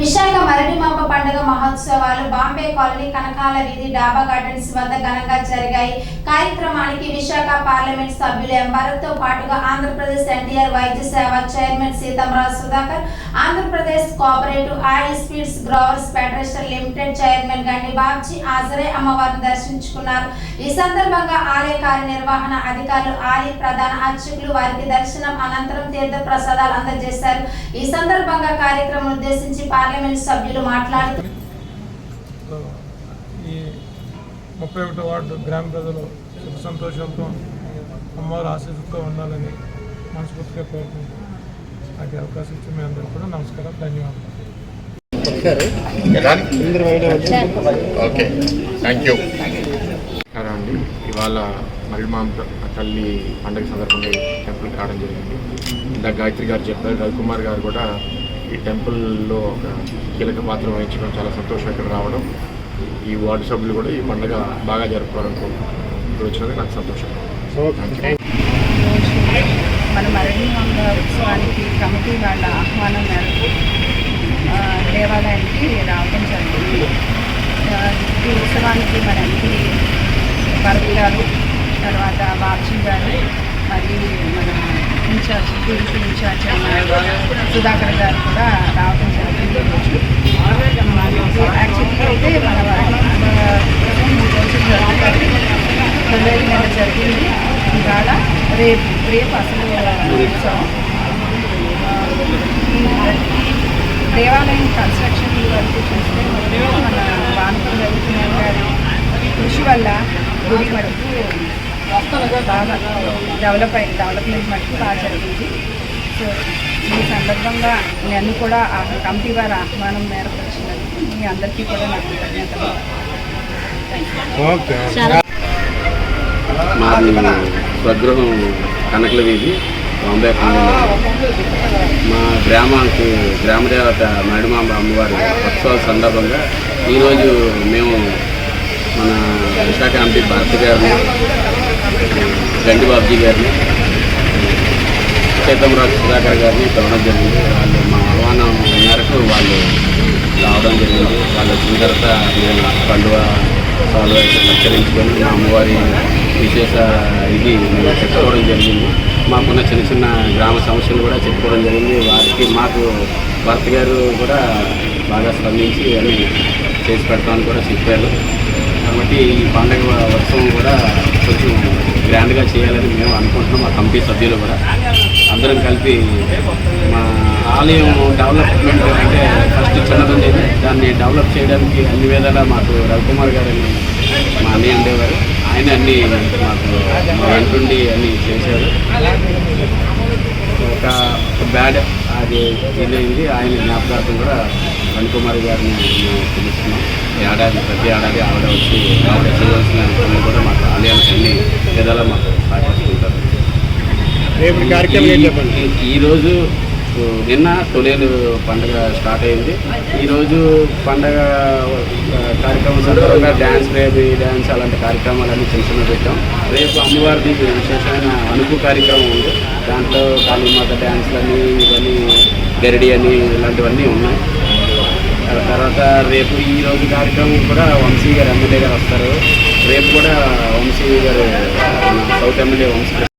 విశాఖ మరణిమాప పండుగ మహోత్సవాలు బాంబే కాలనీ కనకాల వీధి డాబా గార్డెన్స్ వద్ద ఘనంగా జరిగాయి. కార్యక్రమానికి విశాఖ పార్లమెంట్ సభ్యులు ఎం తో పాటుగా Andhra Pradesh NTR Vaidya Seva chairman Seetamraju Sudhakar Andhra Pradesh cooperative oil seeds growers federation limited chairman Gandi Babji ఆజరే అమ్మవారిని దర్శించుకున్నారు. ఈ సందర్భంగా ఆలయ కార్యనిర్వహణ అధికారులు ఆలయ ప్రధాన అర్చకులు వారికి దర్శనం అనంతరం తీర్థ ప్రసాదాలు అందజేశారు. ఈ సందర్భంగా కార్యక్రమం ఉద్దేశించి పార్లమెంట్ సభ్యులు మాట్లాడుతూ ఈ ముప్పై ఒకటో వార్డు గ్రామ ప్రజలు సుఖ సంతోషాలతో అమ్మవారి ఆశీస్సుతో ఉండాలని మనస్ఫూర్తిగా కోరుకుంటున్నాను. నాకు అవకాశం ఇచ్చి మీ అందరికీ కూడా నమస్కారం ధన్యవాదాలు. Okay thank you. నమస్కారం అండి. ఇవాళ మరిమాం తల్లి పండుగ సందర్భంగా టెంపుల్కి రావడం జరిగింది. ఇందాక గాయత్రి గారు చెప్పారు రవికుమార్ గారు కూడా ఈ టెంపుల్లో ఒక కీలక పాత్ర వహించడం చాలా సంతోషం ఇక్కడ రావడం. ఈ వార్డు సభ్యులు కూడా ఈ పండుగ బాగా జరుపుకోవాలనుకుంటున్నాను ఇక్కడ వచ్చినందుకు నాకు సంతోషం. యూ. మన మరణి మంగళ ఉత్సవానికి కమిటీ వాళ్ళ ఆహ్వానం మేరకు ఆ, దేవాలయానికి రావడం జరిగింది. ఈ ఉత్సవానికి మన ఎంపీ భరత్ గారు తర్వాత బాబ్జీ గారు టీడీపీ ఇన్ఛార్జ్ సుధాకర్ గారు కూడా రావడం జరిగింది. యాక్చువల్గా అయితే మన మూడు రోజులు జరుగుతుంది తొమ్మిది నెల జరిగింది ఇవాళ రేపు రేపు అసలు ఉత్సవం. దేవాలయం కన్స్ట్రక్షన్ వరకు చూస్తే మన వానపం జరుగుతున్నాయి గారి కృషి వల్ల గుడి వరకు బాగా డెవలప్ అయింది. డెవలప్మెంట్ మటుకు బాగా జరిగింది. సో ఈ సందర్భంగా నేను కూడా ఆ కమిటీ వారి ఆహ్వానం మేరకు వచ్చినందుకు మీ అందరికీ కూడా నా కృతజ్ఞతలు. థ్యాంక్ యూ మాది స్వగృహం కనకల వీధి బాంబే మా గ్రామానికి గ్రామదేవత మేడమాంబ అమ్మవారి ఉత్సవాల సందర్భంగా ఈరోజు మేము మన విశాఖ ఎంపీ భారతి గారిని గండి బాబ్జీ గారిని సీతంరాజు సుధాకర్ గారిని పిలవడం జరిగింది. వాళ్ళు మా ఆహ్వానం మేరకు వాళ్ళు రావడం జరిగింది. వాళ్ళు వచ్చిన తర్వాత మేము పండుగ సాల్వ్ అయితే సత్కరించుకొని మా అమ్మవారి విశేష ఇది మేము చెప్పుకోవడం జరిగింది. మాకున్న చిన్న చిన్న గ్రామ సమస్యలు కూడా చెప్పుకోవడం జరిగింది. వారికి మాకు భర్త గారు కూడా బాగా స్పందించి అని చేసి పెడతామని కూడా చెప్పారు. కాబట్టి ఈ పండుగ ఉత్సవం కూడా కొంచెం గ్రాండ్గా చేయాలని మేము అనుకుంటున్నాం మా కమిటీ సభ్యులు కూడా. అందరం కలిపి మా ఆలయం డెవలప్మెంట్ అంటే ఫస్ట్ చిన్నదండి దాన్ని డెవలప్ చేయడానికి అన్ని విధాలా మాకు రవికుమార్ గారు అని మా అన్నయ్య ఉండేవారు. ఆయన అన్ని మాకు మా వెంటుండి అన్ని చేశారు. ఒక బ్యాడ్ అది ఇదైంది. ఆయన జ్ఞాపకార్థం కూడా రవికుమార్ గారిని మేము పిలుస్తున్నాం. ఏడాది ప్రతి ఏడాది ఆవిడ వచ్చి ఆవిడ చేయవలసిన పనులు కూడా మాకు ఆలయానికి అన్నీ విధాలా మాకు సహకరిస్తుంటారు రేపు కార్యక్రమం చెప్పండి? ఈరోజు నిన్న తొలేలు పండుగ స్టార్ట్ అయింది. ఈరోజు పండగ కార్యక్రమం సందర్భంగా డ్యాన్స్ బేబీ డ్యాన్స్ అలాంటి కార్యక్రమాలన్నీ చిన్న చిన్న పెట్టాం. రేపు అమ్మవారిది విశేషమైన అనుపు కార్యక్రమం ఉంది. దాంట్లో కాళీమాత డ్యాన్స్లని ఇవన్నీ గరిడి అని ఇలాంటివన్నీ ఉన్నాయి. తర్వాత రేపు ఈ రోజు కార్యక్రమం కూడా వంశీ గారు ఎమ్మెల్యే గారు వస్తారు. రేపు కూడా వంశీ గారు సౌత్ ఎమ్మెల్యే వంశీ